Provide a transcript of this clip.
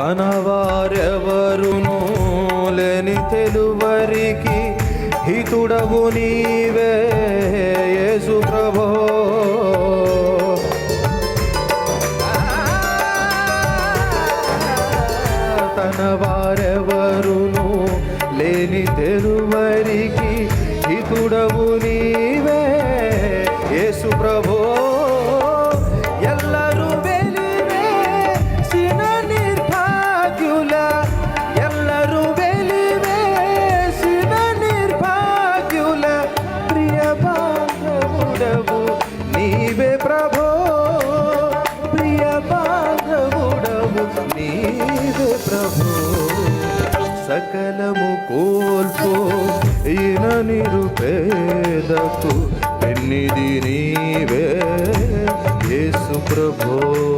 తన వారెవరును లేని తెలువరికి హితుడవు నీవే యేసు ప్రభో. తన వారెవరును లేని తెలువరికి హితుడవు నీవే యేసు ప్రభో. బాంధవుడవు నీవే ప్రభో. ప్రియ బాంధవుడవు నీవే ప్రభో. సకలము కోల్పో ఈయన నిరుపేదకు పెన్నిది నీవే యేసు ప్రభో.